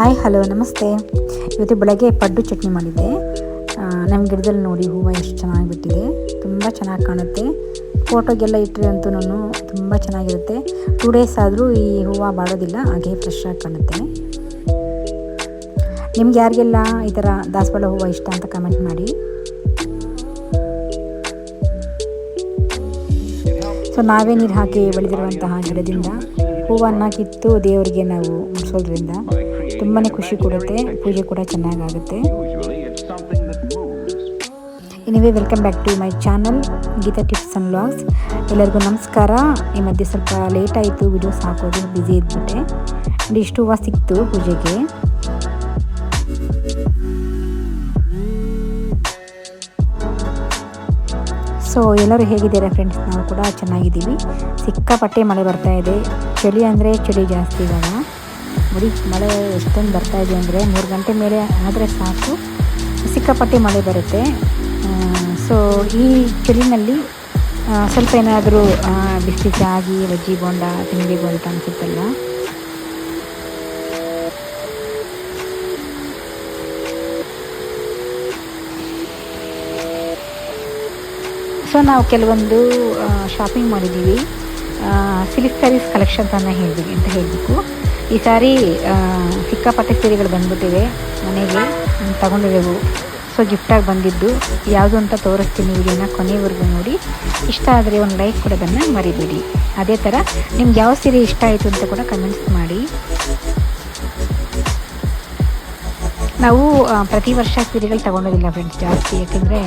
Hi, hello, ನಮಸ್ತೆ. ಇವತ್ತು ಬೆಳಗ್ಗೆ ಪಡ್ಡು ಚಟ್ನಿ ಮಾಡಿದ್ದೆ. ನಮ್ಮ ಗಿಡದಲ್ಲಿ ನೋಡಿ ಹೂವು ಎಷ್ಟು ಚೆನ್ನಾಗಿ ಬಿಟ್ಟಿದೆ. ತುಂಬ ಚೆನ್ನಾಗಿ ಕಾಣುತ್ತೆ. ಫೋಟೋಗೆಲ್ಲ ಇಟ್ಟರೆ ಅಂತೂ ತುಂಬ ಚೆನ್ನಾಗಿರುತ್ತೆ. ಟೂ ಡೇಸ್ ಆದರೂ ಈ ಹೂವು ಬಾಡೋದಿಲ್ಲ, ಹಾಗೆ ಫ್ರೆಶ್ ಆಗಿ ಕಾಣುತ್ತೆ. ನಿಮ್ಗೆ ಯಾರಿಗೆಲ್ಲ ಈ ಥರ ದಾಸವಾಳ ಹೂವು ಇಷ್ಟ ಅಂತ ಕಮೆಂಟ್ ಮಾಡಿ. ಸೊ ನಾವೇ ನೀರು ಹಾಕಿ ಬೆಳೆದಿರುವಂತಹ ಗಿಡದಿಂದ ಹೂವನ್ನು ಕಿತ್ತು ದೇವರಿಗೆ ನಾವು ಮುಡಿಸೋದ್ರಿಂದ ತುಂಬಾ ಖುಷಿ ಕೊಡುತ್ತೆ. ಪೂಜೆ ಕೂಡ ಚೆನ್ನಾಗಾಗುತ್ತೆ. Anyway welcome back to my channel Geetha tips and vlogs ಎಲ್ಲರಿಗೂ ನಮಸ್ಕಾರ. ಈ ಮಧ್ಯೆ ಸ್ವಲ್ಪ ಲೇಟ್ ಆಯಿತು ವಿಡಿಯೋಸ್ ಹಾಕೋದು ಬ್ಯುಸಿ ಇದ್ಬಿಟ್ಟೆ. ಆ್ಯಂಡ್ ಇಷ್ಟು ಹೂವು ಸಿಕ್ತು ಪೂಜೆಗೆ. ಸೊ ಎಲ್ಲರೂ ಹೇಗಿದ್ದಾರೆ ಫ್ರೆಂಡ್ಸ್ ನಾವು ಕೂಡ ಚೆನ್ನಾಗಿದ್ದೀವಿ. ಸಿಕ್ಕಾಪಟ್ಟೆ ಮಳೆ ಬರ್ತಾ ಇದೆ. ಚಳಿ ಅಂದರೆ ಚಳಿ ಜಾಸ್ತಿ ಇವಾಗ. ನೋಡಿ ಮಳೆ ಎಷ್ಟೊಂದು ಬರ್ತಾ ಇದೆ ಅಂದರೆ ಮೂರು ಗಂಟೆ ಮೇಲೆ ಆದರೆ ಸಾಕು. ಸಿಕ್ಕಾಪಟ್ಟೆ ಮಳೆ ಬರುತ್ತೆ. ಸೊ ಈ ಚಳಿನಲ್ಲಿ ಸ್ವಲ್ಪ ಏನಾದರೂ ಬಿಸಿ ಜಾಗಿ ಬಜ್ಜಿ ಬೋಂಡ, ತಿಂಡಿ ಬೋಂಡ ಅನಿಸುತ್ತಲ್ಲ. ಸೊ ನಾವು ಕೆಲವೊಂದು ಶಾಪಿಂಗ್ ಮಾಡಿದ್ದೀವಿ. ಸಿಲ್ಕ್ ಸ್ಯಾರೀಸ್ ಕಲೆಕ್ಷನ್ಸನ್ನು ಹೇಳಿದ್ವಿ ಅಂತ ಹೇಳಬೇಕು. ಈ ಸಾರಿ ಸಿಕ್ಕಾಪಟ್ಟೆ ಸೀರೆಗಳು ಬಂದ್ಬಿಟ್ಟಿವೆ ಮನೆಗೆ. ತಗೊಂಡಿದ್ದೆವು ಸೊ ಗಿಫ್ಟಾಗಿ ಬಂದಿದ್ದು. ಯಾವುದು ಅಂತ ತೋರಿಸ್ತೀನಿ ವಿಡಿಯೋನ ಕೊನೆವರೆಗೂ ನೋಡಿ. ಇಷ್ಟ ಆದರೆ ಒಂದು ಲೈಕ್ ಅದನ್ನು ಮರಿಬೇಡಿ. ಅದೇ ಥರ ನಿಮ್ಗೆ ಯಾವ ಸೀರೆ ಇಷ್ಟ ಆಯಿತು ಅಂತ ಕೂಡ ಕಮೆಂಟ್ಸ್ ಮಾಡಿ. ನಾವು ಪ್ರತಿ ವರ್ಷ ಸೀರೆಗಳು ತೊಗೊಳೋದಿಲ್ಲ ಫ್ರೆಂಡ್ಸ್ ಜಾಸ್ತಿ. ಯಾಕೆಂದರೆ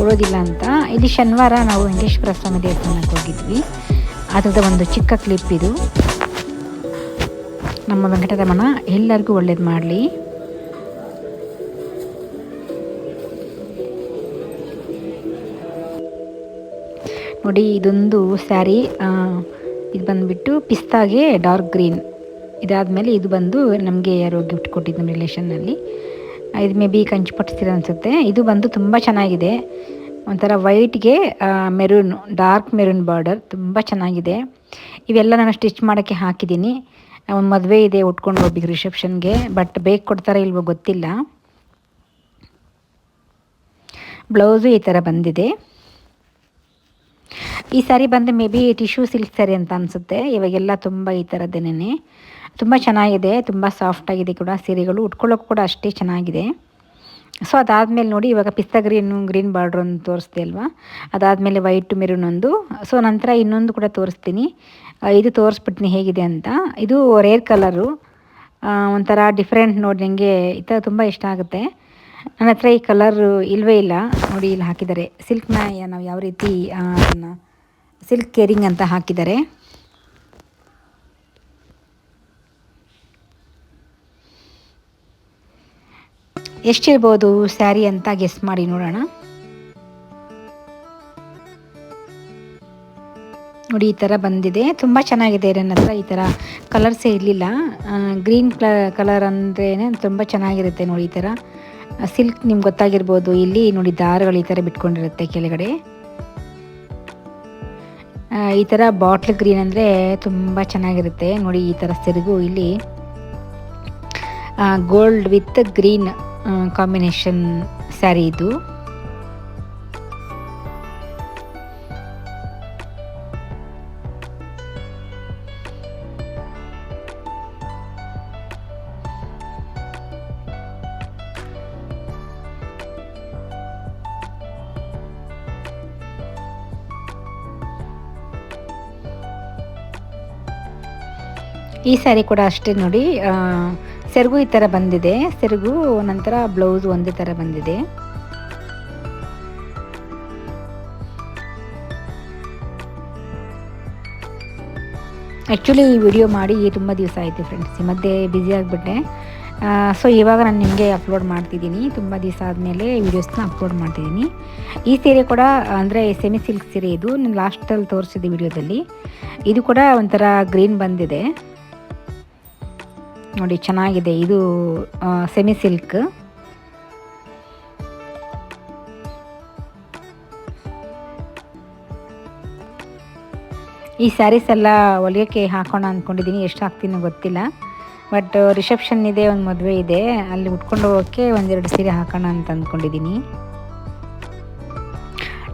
ಉಳೋದಿಲ್ಲ ಅಂತ. ಇಲ್ಲಿ ಶನಿವಾರ ನಾವು ವೆಂಕಟೇಶ್ವರ ಸ್ವಾಮಿ ದೇವಸ್ಥಾನಕ್ಕೆ ಹೋಗಿದ್ವಿ. ಅದರದ ಒಂದು ಚಿಕ್ಕ ಕ್ಲಿಪ್ ಇದು. ನಮ್ಮ ವೆಂಕಟರಮಣ, ಎಲ್ಲರಿಗೂ ಒಳ್ಳೇದು ಮಾಡಲಿ. ನೋಡಿ, ಇದೊಂದು ಸ್ಯಾರಿ ಇದು ಬಂದುಬಿಟ್ಟು ಪಿಸ್ತಾಗೆ ಡಾರ್ಕ್ ಗ್ರೀನ್. ಇದಾದಮೇಲೆ ಇದು ಬಂದು ನಮಗೆ ಯಾರೋ ಗಿಫ್ಟ್ ಕೊಟ್ಟಿದ್ದು ನಮ್ಮ ರಿಲೇಷನ್ನಲ್ಲಿ. ಇದು ಮೇ ಬಿ ಕಂಚು ಪಟ್ಟಿಸ್ತೀರ ಅನಿಸುತ್ತೆ. ಇದು ಬಂದು ತುಂಬ ಚೆನ್ನಾಗಿದೆ. ಒಂಥರ ವೈಟ್ಗೆ ಮೆರೂನ್, ಡಾರ್ಕ್ ಮೆರೂನ್ ಬಾರ್ಡರ್, ತುಂಬ ಚೆನ್ನಾಗಿದೆ. ಇವೆಲ್ಲ ನಾನು ಸ್ಟಿಚ್ ಮಾಡೋಕ್ಕೆ ಹಾಕಿದ್ದೀನಿ. ಒಂದು ಮದುವೆ ಇದೆ, ಉಟ್ಕೊಂಡು ಹೋಗ್ಬೇಕು ರಿಸೆಪ್ಷನ್ಗೆ ಬಟ್ ಬೇಕು ಕೊಡ್ತಾರೆ ಇಲ್ವೋ ಗೊತ್ತಿಲ್ಲ. ಬ್ಲೌಸು ಈ ಥರ ಬಂದಿದೆ. ಈ ಸಾರಿ ಬಂದು may be tissue silk sari ಅಂತ ಅನಿಸುತ್ತೆ. ಇವಾಗೆಲ್ಲ ತುಂಬ ಈ ಥರದ್ದೇನೆ ತುಂಬ ಚೆನ್ನಾಗಿದೆ, ತುಂಬ ಸಾಫ್ಟಾಗಿದೆ ಕೂಡ ಸೀರೆಗಳು. ಉಟ್ಕೊಳ್ಳೋಕೆ ಕೂಡ ಅಷ್ಟೇ ಚೆನ್ನಾಗಿದೆ. ಸೊ ಅದಾದಮೇಲೆ ನೋಡಿ, ಇವಾಗ ಪಿಸ್ತಾ ಗ್ರೀನು ಗ್ರೀನ್ ಬಾರ್ಡ್ರ್ ಒಂದು ತೋರಿಸ್ದೆ ಅಲ್ವಾ? ಅದಾದಮೇಲೆ ವೈಟ್ ಮೆರೂನ್ ಒಂದು ಸೊ ನಂತರ ಇನ್ನೊಂದು ಕೂಡ ತೋರಿಸ್ತೀನಿ. ಇದು ತೋರಿಸ್ಬಿಡ್ತೀನಿ ಹೇಗಿದೆ ಅಂತ. ಇದು ರೇರ್ ಕಲರು ಒಂಥರ ಡಿಫ್ರೆಂಟ್ ನೋಡಿ ನನಗೆ ಈ ಥರ ತುಂಬ ಇಷ್ಟ ಆಗುತ್ತೆ. ನನ್ನ ಹತ್ರ ಈ ಕಲರು ಇಲ್ಲವೇ ಇಲ್ಲ. ನೋಡಿ ಇಲ್ಲಿ ಹಾಕಿದ್ದಾರೆ. ಸಿಲ್ಕ್ನ ನಾವು ಯಾವ ರೀತಿ ಅದನ್ನು ಸಿಲ್ಕ್ ಕೇರಿಂಗ್ ಅಂತ ಹಾಕಿದ್ದಾರೆ. ಎಷ್ಟಿರ್ಬೋದು ಸ್ಯಾರಿ ಅಂತ ಗೆಸ್ ಮಾಡಿ ನೋಡೋಣ. ನೋಡಿ ಈ ಥರ ಬಂದಿದೆ. ತುಂಬ ಚೆನ್ನಾಗಿದೆ ನನ್ನ ಹತ್ರ ಈ ಥರ ಕಲರ್ಸೇ ಇರಲಿಲ್ಲ. ಗ್ರೀನ್ ಕಲರ್ ಅಂದ್ರೇ ತುಂಬ ಚೆನ್ನಾಗಿರುತ್ತೆ ನೋಡಿ ಈ ಥರ. ಸಿಲ್ಕ್ ನಿಮ್ಗೆ ಗೊತ್ತಾಗಿರ್ಬೋದು. ಇಲ್ಲಿ ನೋಡಿ ದಾರಗಳು ಈ ಥರ ಬಿಟ್ಕೊಂಡಿರುತ್ತೆ ಕೆಳಗಡೆ. ಈ ಥರ ಬಾಟ್ಲ್ ಗ್ರೀನ್ ಅಂದರೆ ತುಂಬ ಚೆನ್ನಾಗಿರುತ್ತೆ. ನೋಡಿ ಈ ಥರ ಸೆರಗು ಇಲ್ಲಿ. Gold with green combination sari ಇದು. ಈ ಸ್ಯಾರಿ ಕೂಡ ಅಷ್ಟೇ ನೋಡಿ ಸೆರಗು ಈ ಥರ ಬಂದಿದೆ. ಸೆರಗು ನಂತರ ಬ್ಲೌಸ್ ಒಂದೇ ಥರ ಬಂದಿದೆ. ಆ್ಯಕ್ಚುಲಿ ಈ ವಿಡಿಯೋ ಮಾಡಿ ತುಂಬ ದಿವಸ ಆಯಿತು ಫ್ರೆಂಡ್ಸ್ ಈ ಮಧ್ಯೆ ಬ್ಯುಸಿ ಆಗಿಬಿಟ್ಟೆ ಸೊ ಇವಾಗ ನಾನು ನಿಮಗೆ ಅಪ್ಲೋಡ್ ಮಾಡ್ತಿದ್ದೀನಿ. ತುಂಬ ದಿವಸ ಆದಮೇಲೆ ವೀಡಿಯೋಸ್ನ ಅಪ್ಲೋಡ್ ಮಾಡ್ತಿದ್ದೀನಿ. ಈ ಸೀರೆ ಕೂಡ, ಅಂದರೆ ಸೆಮಿ ಸಿಲ್ಕ್ ಸೀರೆ ಇದು. ನಾನು ಲಾಸ್ಟಲ್ಲಿ ತೋರಿಸಿದ್ದೆ ವಿಡಿಯೋದಲ್ಲಿ ಇದು ಕೂಡ ಒಂಥರ ಗ್ರೀನ್ ಬಂದಿದೆ. ನೋಡಿ, ಚೆನ್ನಾಗಿದೆ. ಇದು ಸೆಮಿ ಸಿಲ್ಕ್ ಈ ಸ್ಯಾರೀಸ್ ಎಲ್ಲ ಹೊಲಿಯೋಕ್ಕೆ ಹಾಕೋಣ ಅಂದ್ಕೊಂಡಿದ್ದೀನಿ ಎಷ್ಟು ಹಾಕ್ತೀನೋ ಗೊತ್ತಿಲ್ಲ. ಬಟ್ ರಿಸೆಪ್ಷನ್ ಇದೆ, ಒಂದು ಮದುವೆ ಇದೆ. ಅಲ್ಲಿ ಉಟ್ಕೊಂಡು ಹೋಗೋಕ್ಕೆ ಒಂದೆರಡು ಸೀರೆ ಹಾಕೋಣ ಅಂತ ಅಂದ್ಕೊಂಡಿದ್ದೀನಿ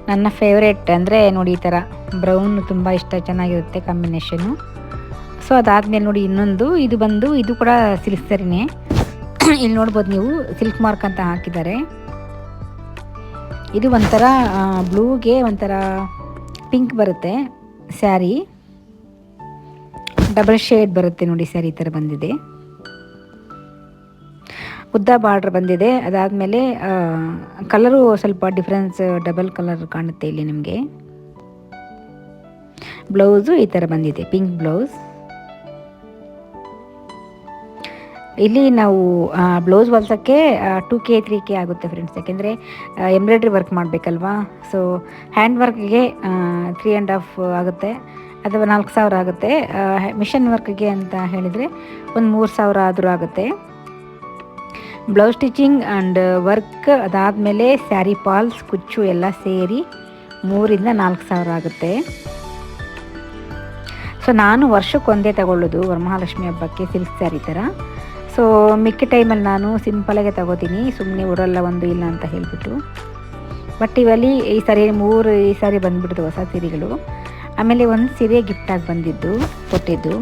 ನನ್ನ ಫೇವ್ರೇಟ್ ಅಂದರೆ ನೋಡಿ ಈ ಥರ ಬ್ರೌನ್ ತುಂಬ ಇಷ್ಟ, ಚೆನ್ನಾಗಿರುತ್ತೆ ಕಾಂಬಿನೇಷನು ಸೊ ಅದಾದಮೇಲೆ ನೋಡಿ ಇನ್ನೊಂದು, ಇದು ಬಂದು ಇದು ಕೂಡ ಸಿಲ್ಕ್ ಸರಿನೇ ಇಲ್ಲಿ ನೋಡ್ಬೋದು ನೀವು ಸಿಲ್ಕ್ ಮಾರ್ಕ್ ಅಂತ ಹಾಕಿದ್ದಾರೆ. ಇದು ಒಂಥರ ಬ್ಲೂಗೆ ಒಂಥರ ಪಿಂಕ್ ಬರುತ್ತೆ ಸ್ಯಾರಿ. ಡಬಲ್ ಶೇಡ್ ಬರುತ್ತೆ ನೋಡಿ ಸ್ಯಾರಿ ಈ ಥರ ಬಂದಿದೆ. ಉದ್ದ ಬಾರ್ಡ್ರ್ ಬಂದಿದೆ. ಅದಾದಮೇಲೆ ಕಲರು ಸ್ವಲ್ಪ ಡಿಫ್ರೆನ್ಸ್, ಡಬಲ್ ಕಲರ್ ಕಾಣುತ್ತೆ ಇಲ್ಲಿ ನಿಮಗೆ. ಬ್ಲೌಸು ಈ ಥರ ಬಂದಿದೆ, ಪಿಂಕ್ ಬ್ಲೌಸ್. ಇಲ್ಲಿ ನಾವು ಬ್ಲೌಸ್ ಹೊಲ್ಸೋಕ್ಕೆ ಟೂ ಕೆ ತ್ರೀ ಕೆ ಆಗುತ್ತೆ ಫ್ರೆಂಡ್ಸ್ ಯಾಕೆಂದರೆ ಎಂಬ್ರಾಯ್ಡ್ರಿ ವರ್ಕ್ ಮಾಡಬೇಕಲ್ವಾ? ಸೊ ಹ್ಯಾಂಡ್ ವರ್ಕ್ಗೆ ತ್ರೀ ಆ್ಯಂಡ್ ಹಾಫ್ ಆಗುತ್ತೆ. ಅಥವಾ ನಾಲ್ಕು ಸಾವಿರ ಆಗುತ್ತೆ. ಮಿಷನ್ ವರ್ಕ್ಗೆ ಅಂತ ಹೇಳಿದರೆ, ಒಂದು ಮೂರು ಸಾವಿರ ಆದರೂ ಆಗುತ್ತೆ. ಬ್ಲೌಸ್ ಸ್ಟಿಚಿಂಗ್ ಆ್ಯಂಡ್ ವರ್ಕ್ ಅದಾದಮೇಲೆ ಸ್ಯಾರಿ ಪಾಲ್ಸ್ ಕುಚ್ಚು ಎಲ್ಲ ಸೇರಿ ಮೂರಿಂದ ನಾಲ್ಕು ಸಾವಿರ ಆಗುತ್ತೆ. ಸೊ ನಾನು ವರ್ಷಕ್ಕೆ ಒಂದೇ ತಗೊಳ್ಳೋದು ವರಮಹಾಲಕ್ಷ್ಮಿ ಹಬ್ಬಕ್ಕೆ ಸಿಲ್ಕ್ ಸ್ಯಾರಿ ಥರ. ಸೊ ಮಿಕ್ಕ ಟೈಮಲ್ಲಿ ನಾನು ಸಿಂಪಲಾಗೆ ತಗೋತೀನಿ. ಸುಮ್ಮನೆ ಉಡಲ್ಲ ಒಂದು ಇಲ್ಲ ಅಂತ ಹೇಳಿಬಿಟ್ಟು. ಬಟ್ ಇವಲ್ಲಿ ಈ ಸಾರಿ ಮೂರು ಈ ಸಾರಿ ಬಂದುಬಿಡ್ತು ಹೊಸ ಸೀರೆಗಳು. ಆಮೇಲೆ ಒಂದು ಸೀರೆ ಗಿಫ್ಟಾಗಿ ಬಂದಿದ್ದು, ಕೊಟ್ಟಿದ್ದು.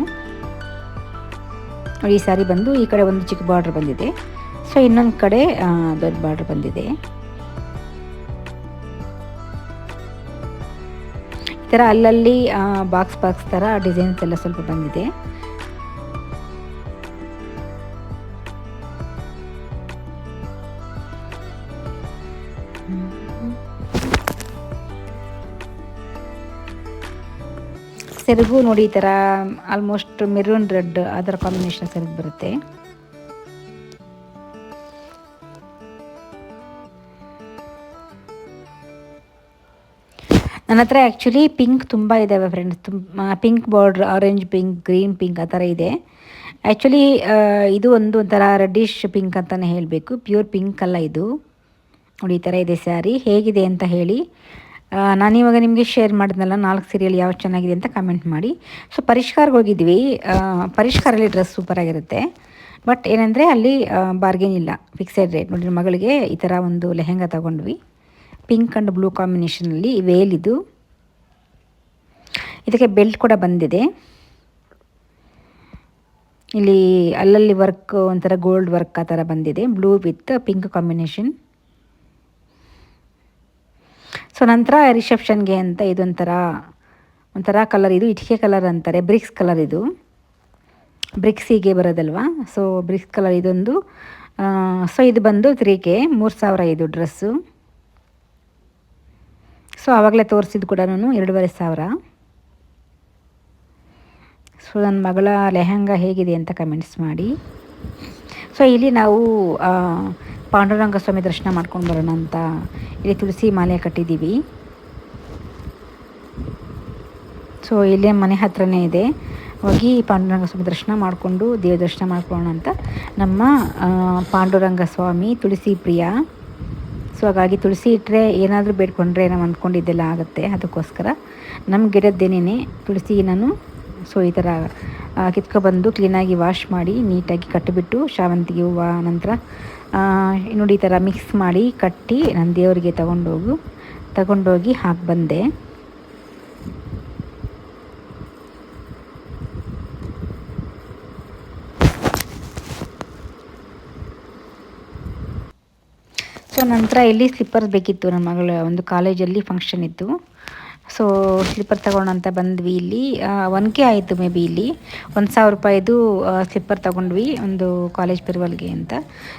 ಈ ಸಾರಿ ಬಂದು ಈ ಕಡೆ ಒಂದು ಚಿಕ್ಕ ಬಾರ್ಡ್ರ್ ಬಂದಿದೆ. ಸೊ ಇನ್ನೊಂದು ಕಡೆ ದೊಡ್ಡ ಬಾರ್ಡ್ರ್ ಬಂದಿದೆ. ಈ ಥರ ಅಲ್ಲಲ್ಲಿ ಬಾಕ್ಸ್ ಬಾಕ್ಸ್ ಥರ ಡಿಸೈನ್ಸ್ ಎಲ್ಲ ಸ್ವಲ್ಪ ಬಂದಿದೆ. ಸೆರಗು ನೋಡಿ ಈ ಥರ ಆಲ್ಮೋಸ್ಟ್ ಮೆರೂನ್ ರೆಡ್ ಅದರ ಕಾಂಬಿನೇಷನ್ ಸೆರಗು ಬರುತ್ತೆ. ನನ್ನ ಹತ್ರ ಆ್ಯಕ್ಚುಲಿ ಪಿಂಕ್ ತುಂಬ ಇದ್ದಾವೆ ಫ್ರೆಂಡ್ಸ್ ತುಂಬ pink border orange pink green pink ಆ ಥರ ಇದೆ. ಆ್ಯಕ್ಚುಲಿ ಇದು ಒಂದು ಒಂಥರ ರೆಡ್ಡಿಶ್ ಪಿಂಕ್ ಅಂತಲೇ ಹೇಳಬೇಕು. ಪ್ಯೂರ್ ಪಿಂಕ್ ಅಲ್ಲ ಇದು. ನೋಡಿ ಈ ಥರ ಇದೆ ಸ್ಯಾರಿ ಹೇಗಿದೆ ಅಂತ ಹೇಳಿ. ನಾನಿವಾಗ ನಿಮಗೆ ಶೇರ್ ಮಾಡಿದ್ನಲ್ಲ, ನಾಲ್ಕು ಸೀರಿಯಲ್ ಯಾವ ಚೆನ್ನಾಗಿದೆ ಅಂತ ಕಮೆಂಟ್ ಮಾಡಿ. ಸೊ ಪರಿಷ್ಕಾರಕ್ಕೆ ಹೋಗಿದ್ವಿ. ಪರಿಷ್ಕಾರಲ್ಲಿ ಡ್ರೆಸ್ ಸೂಪರಾಗಿರುತ್ತೆ ಬಟ್ ಏನಂದರೆ ಅಲ್ಲಿ ಬಾರ್ಗೇನ್ ಇಲ್ಲ. ಫಿಕ್ಸೆಡ್ ರೇಟ್ ನೋಡಿ ಮಗಳಿಗೆ ಈ ಥರ ಒಂದು ಲೆಹೆಂಗಾ ತಗೊಂಡ್ವಿ. ಪಿಂಕ್ ಆ್ಯಂಡ್ ಬ್ಲೂ ಕಾಂಬಿನೇಷನಲ್ಲಿ ವೇಲ್ ಇದು. ಇದಕ್ಕೆ ಬೆಲ್ಟ್ ಕೂಡ ಬಂದಿದೆ. ಇಲ್ಲಿ ಅಲ್ಲಲ್ಲಿ ವರ್ಕ್ ಒಂಥರ ಗೋಲ್ಡ್ ವರ್ಕ್ ಆ ಥರ ಬಂದಿದೆ. Blue with pink combination so ನಂತರ ರಿಸೆಪ್ಷನ್ಗೆ ಅಂತ ಇದೊಂಥರ, ಒಂಥರ ಕಲರ್ ಇದು ಇಟ್ಟಿಗೆ ಕಲರ್ ಅಂತಾರೆ ಬ್ರಿಕ್ಸ್ ಕಲರ್ ಇದು. ಬ್ರಿಕ್ಸಿಗೆ ಬರೋದಲ್ವಾ? ಸೊ ಬ್ರಿಕ್ಸ್ ಕಲರ್ ಇದೊಂದು. ಸೊ ಇದು ಬಂದು ತ್ರೀಗೆ ಮೂರು ಸಾವಿರ ಇದು ಡ್ರೆಸ್ಸು ಸೊ ಆವಾಗಲೇ ತೋರಿಸಿದ್ದು ಕೂಡ ಎರಡೂವರೆ ಸಾವಿರ. ಸೊ ನನ್ನ ಮಗಳ ಲೆಹಂಗಾ ಹೇಗಿದೆ ಅಂತ ಕಮೆಂಟ್ಸ್ ಮಾಡಿ. ಸೊ ಇಲ್ಲಿ ನಾವು ಪಾಂಡುರಂಗ ಸ್ವಾಮಿ ದರ್ಶನ ಮಾಡ್ಕೊಂಡು ಬರೋಣ ಅಂತ ಇಲ್ಲಿ ತುಳಸಿ ಮಾಲೆ ಕಟ್ಟಿದ್ದೀವಿ. ಸೊ ಇಲ್ಲೇ ಮನೆ ಹತ್ರನೇ ಇದೆ. ಹೋಗಿ ಪಾಂಡುರಂಗ ಸ್ವಾಮಿ ದರ್ಶನ ಮಾಡಿಕೊಂಡು ದೇವ ದರ್ಶನ ಮಾಡ್ಕೊಳ್ಳೋಣ ಅಂತ. ನಮ್ಮ ಪಾಂಡುರಂಗ ಸ್ವಾಮಿ ತುಳಸಿ ಪ್ರಿಯ. ಸೊ ಹಾಗಾಗಿ ತುಳಸಿ ಇಟ್ಟರೆ ಏನಾದರೂ ಬೇಡ್ಕೊಂಡ್ರೆ ನಾವು ಅಂದ್ಕೊಂಡಿದ್ದೆಲ್ಲ ಆಗುತ್ತೆ. ಅದಕ್ಕೋಸ್ಕರ ನಮ್ಮ ಗಿಡದ್ದೇನೇ ತುಳಸಿ ನಾನು ಸೊ, ಈ ಥರ ಕಿತ್ಕೊಬಂದು ಕ್ಲೀನಾಗಿ ವಾಶ್ ಮಾಡಿ ನೀಟಾಗಿ ಕಟ್ಟಿಬಿಟ್ಟು ಶಾವಂತಿಗೆ ಹೂವು ನಂತರ ನೋಡಿ ಈ ಥರ ಮಿಕ್ಸ್ ಮಾಡಿ ಕಟ್ಟಿ ನಾನು ದೇವರಿಗೆ ತಗೊಂಡೋಗು, ತಗೊಂಡೋಗಿ ಹಾಕಿ ಬಂದೆ. ಸೊ ನಂತರ ಇಲ್ಲಿ ಸ್ಲಿಪ್ಪರ್ಸ್ ಬೇಕಿತ್ತು ನಮ್ಮ ಮಗಳ ಒಂದು ಕಾಲೇಜಲ್ಲಿ ಫಂಕ್ಷನ್ ಇತ್ತು. ಸೊ ಸ್ಲಿಪ್ಪರ್ ತಗೊಳ್ಳೋಣ ಅಂತ ಬಂದ್ವಿ ಇಲ್ಲಿ. ಒನ್ ಕೆ ಆಯಿತು ಮೇ ಬಿ ಇಲ್ಲಿ. ಒಂದು ಸಾವಿರ ರೂಪಾಯಿದು ಸ್ಲಿಪ್ಪರ್ ತೊಗೊಂಡ್ವಿ ಒಂದು ಕಾಲೇಜ್ ಪೆರ್ವಲ್ಗೆ ಅಂತ.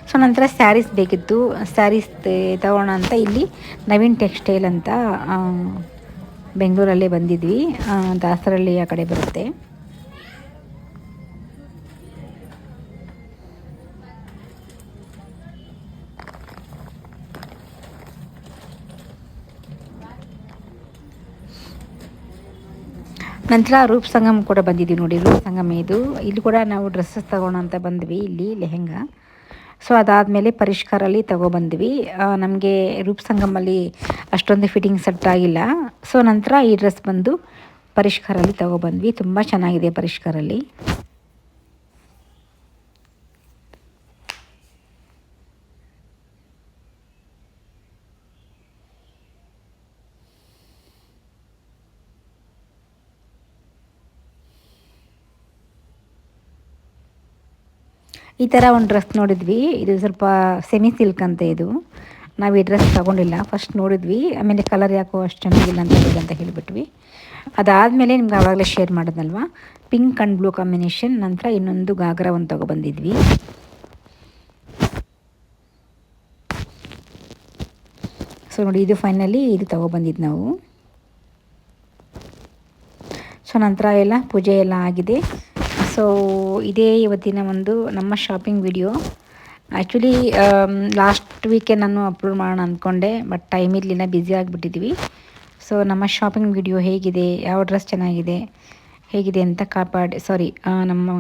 ಸೊ ನಂತರ ಸ್ಯಾರೀಸ್ ಬೇಕಿತ್ತು. ಸ್ಯಾರೀಸ್ ತಗೋಣ ಅಂತ ಇಲ್ಲಿ ನವೀನ್ ಟೆಕ್ಸ್ಟೈಲ್ ಅಂತ ಬೆಂಗಳೂರಲ್ಲೇ ಬಂದಿದ್ವಿ. ದಾಸರಳ್ಳಿ ಆ ಕಡೆ ಬರುತ್ತೆ. ನಂತರ ರೂಪ್ ಸಂಗಮ್ ಕೂಡ ಬಂದಿದ್ದೀವಿ ನೋಡಿ, ರೂಪ್ ಸಂಗಮ್ ಇದು. ಇಲ್ಲಿ ಕೂಡ ನಾವು ಡ್ರೆಸ್ಸಸ್ ತಗೋಣ ಅಂತ ಬಂದ್ವಿ, ಇಲ್ಲಿ ಲೆಹೆಂಗಾ. ಸೊ ಅದಾದಮೇಲೆ ಪರಿಷ್ಕಾರಲ್ಲಿ ತಗೊಬಂದ್ವಿ ನಮಗೆ ರೂಪ್ ಸಂಗಮಲ್ಲಿ ಅಷ್ಟೊಂದು ಫಿಟ್ಟಿಂಗ್ ಸೆಟ್ ಆಗಿಲ್ಲ. ಸೊ ನಂತರ ಈ ಡ್ರೆಸ್ ಬಂದು ಪರಿಷ್ಕಾರಲ್ಲಿ ತಗೊಬಂದ್ವಿ ತುಂಬ ಚೆನ್ನಾಗಿದೆ ಪರಿಷ್ಕಾರಲ್ಲಿ ಈ ಥರ ಒಂದು ಡ್ರೆಸ್ ನೋಡಿದ್ವಿ. ಇದು ಸ್ವಲ್ಪ ಸೆಮಿ ಸಿಲ್ಕ್ ಅಂತ ಇದು. ನಾವು ಈ ಡ್ರೆಸ್ ತೊಗೊಂಡಿಲ್ಲ. ಫಸ್ಟ್ ನೋಡಿದ್ವಿ. ಆಮೇಲೆ ಕಲರ್ ಯಾಕೋ ಅಷ್ಟು ಚೆನ್ನಾಗಿಲ್ಲ ಅಂತ ಅಂತ ಹೇಳಿಬಿಟ್ವಿ. ಅದಾದಮೇಲೆ ನಿಮ್ಗೆ ಆವಾಗಲೇ ಶೇರ್ ಮಾಡೋದಲ್ವ ಪಿಂಕ್ ಆ್ಯಂಡ್ ಬ್ಲೂ ಕಾಂಬಿನೇಷನ್ ನಂತರ ಇನ್ನೊಂದು ಗಾಗ್ರಾ ಒಂದು ತೊಗೊಬಂದಿದ್ವಿ. ಸೊ ನೋಡಿ, ಇದು ಫೈನಲಿ ಇದು ತೊಗೊಬಂದಿದ್ದು ನಾವು. ಸೊ ನಂತರ ಎಲ್ಲ ಪೂಜೆ ಎಲ್ಲ ಆಗಿದೆ. ಸೊ ಇದೇ ಇವತ್ತಿನ ಒಂದು ನಮ್ಮ shopping video actually last week ನಾನು ಅಪ್ಲೋಡ್ ಮಾಡೋಣ ಅಂದ್ಕೊಂಡೆ ಬಟ್ ಟೈಮ್ ಇರಲಿಲ್ಲ ಬ್ಯುಸಿ ಆಗಿಬಿಟ್ಟಿದ್ವಿ. ಸೊ ನಮ್ಮ ಶಾಪಿಂಗ್ ವಿಡಿಯೋ ಹೇಗಿದೆ, ಯಾವ ಡ್ರೆಸ್ ಚೆನ್ನಾಗಿದೆ, ಹೇಗಿದೆ ಅಂತ ಕಾಪಾಡಿ ಸಾರಿ ನಮ್ಮ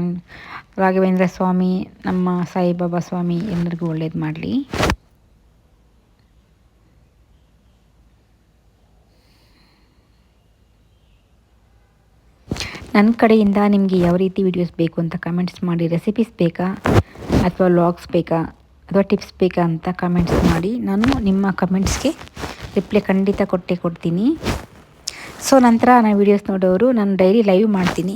ರಾಘವೇಂದ್ರ ಸ್ವಾಮಿ, ನಮ್ಮ ಸಾಯಿಬಾಬಾ ಸ್ವಾಮಿ ಎಲ್ಲರಿಗೂ ಒಳ್ಳೇದು ಮಾಡಲಿ. ನನ್ನ ಕಡೆಯಿಂದ ನಿಮಗೆ ಯಾವ ರೀತಿ ವಿಡಿಯೋಸ್ ಬೇಕು ಅಂತ ಕಮೆಂಟ್ಸ್ ಮಾಡಿ ರೆಸಿಪೀಸ್ ಬೇಕಾ ಅಥವಾ ಲಾಗ್ಸ್ ಬೇಕಾ ಅಥವಾ ಟಿಪ್ಸ್ ಬೇಕಾ ಅಂತ ಕಮೆಂಟ್ಸ್ ಮಾಡಿ, ನಾನು ನಿಮ್ಮ ಕಮೆಂಟ್ಸ್ಗೆ ರಿಪ್ಲೈ ಖಂಡಿತ ಕೊಟ್ಟೆ ಕೊಡ್ತೀನಿ. ಸೊ ನಂತರ ನಾನು ವೀಡಿಯೋಸ್ ನೋಡೋರು ನಾನು ಡೈಲಿ ಲೈವ್ ಮಾಡ್ತೀನಿ.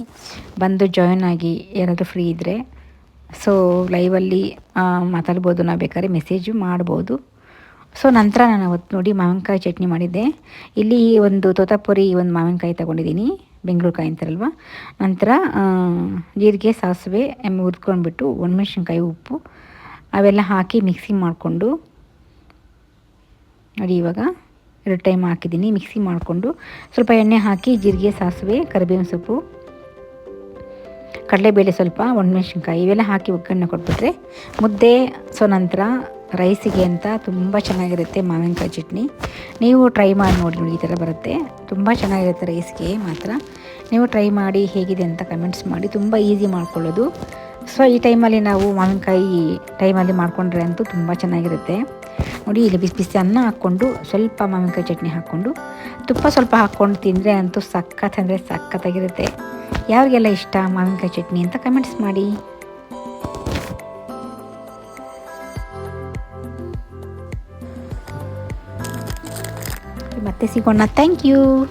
ಬಂದು ಜಾಯ್ನ್ ಆಗಿ ಯಾರಾದರೂ ಫ್ರೀ ಇದ್ದರೆ ಸೊ ಲೈವಲ್ಲಿ ಮಾತಾಡ್ಬೋದು, ನಾ ಬೇಕಾದ್ರೆ ಮೆಸೇಜು ಮಾಡ್ಬೋದು. ಸೊ ನಂತರ ನಾನು ಅವತ್ತು ನೋಡಿ ಮಾವಿನಕಾಯಿ ಚಟ್ನಿ ಮಾಡಿದ್ದೆ. ಇಲ್ಲಿ ಒಂದು ತೋತಾಪುರಿ, ಒಂದು ಮಾವಿನಕಾಯಿ ತೊಗೊಂಡಿದ್ದೀನಿ. ಬೆಂಗಳೂರು ಕಾಯಿ ಅಂತಾರಲ್ವ ನಂತರ ಜೀರಿಗೆ, ಸಾಸಿವೆ, ಎಮ್ಮೆ ಹುರ್ಕೊಂಡ್ಬಿಟ್ಟು ಒಣಮೆಣ್ಸಿನ್ಕಾಯಿ, ಉಪ್ಪು, ಅವೆಲ್ಲ ಹಾಕಿ ಮಿಕ್ಸಿ ಮಾಡಿಕೊಂಡು, ನೋಡಿ ಇವಾಗ ಎರಡು ಟೈಮ್ ಹಾಕಿದ್ದೀನಿ. ಮಿಕ್ಸಿ ಮಾಡಿಕೊಂಡು ಸ್ವಲ್ಪ ಎಣ್ಣೆ ಹಾಕಿ ಜೀರಿಗೆ, ಸಾಸಿವೆ, ಕರಿಬೇವಿನ ಸೊಪ್ಪು, ಕಡಲೆಬೇಳೆ ಸ್ವಲ್ಪ, ಒಣಮೆಣ್ಸಿನ್ಕಾಯಿ ಇವೆಲ್ಲ ಹಾಕಿ ಒಗ್ಗರಣೆ ಕೊಟ್ಬಿಟ್ರೆ ಮುದ್ದೆ ಸೊ ನಂತರ ರೈಸಿಗೆ ಅಂತ ತುಂಬ ಚೆನ್ನಾಗಿರುತ್ತೆ ಮಾವಿನಕಾಯಿ ಚಟ್ನಿ. ನೀವು ಟ್ರೈ ಮಾಡಿ ನೋಡಿ ನೋಡಿ ಈ ಥರ ಬರುತ್ತೆ. ತುಂಬ ಚೆನ್ನಾಗಿರುತ್ತೆ ರೈಸ್ಗೆ ಮಾತ್ರ. ನೀವು ಟ್ರೈ ಮಾಡಿ ಹೇಗಿದೆ ಅಂತ ಕಮೆಂಟ್ಸ್ ಮಾಡಿ. ತುಂಬ ಈಸಿ ಮಾಡ್ಕೊಳ್ಳೋದು. ಸೊ ಈ ಟೈಮಲ್ಲಿ ನಾವು ಮಾವಿನಕಾಯಿ ಟೈಮಲ್ಲಿ ಮಾಡಿಕೊಂಡ್ರೆ ಅಂತೂ ತುಂಬ ಚೆನ್ನಾಗಿರುತ್ತೆ. ನೋಡಿ, ಇಲ್ಲಿ ಬಿಸಿ ಬಿಸಿ ಅನ್ನ ಹಾಕ್ಕೊಂಡು ಸ್ವಲ್ಪ ಮಾವಿನಕಾಯಿ ಚಟ್ನಿ ಹಾಕ್ಕೊಂಡು ತುಪ್ಪ ಸ್ವಲ್ಪ ಹಾಕ್ಕೊಂಡು ತಿಂದರೆ ಅಂತೂ ಸಖತ್ ಅಂದರೆ ಸಖತ್ತಾಗಿರುತ್ತೆ. ಯಾರಿಗೆಲ್ಲ ಇಷ್ಟ ಮಾವಿನಕಾಯಿ ಚಟ್ನಿ ಅಂತ ಕಮೆಂಟ್ಸ್ ಮಾಡಿ. te sigo una thank you.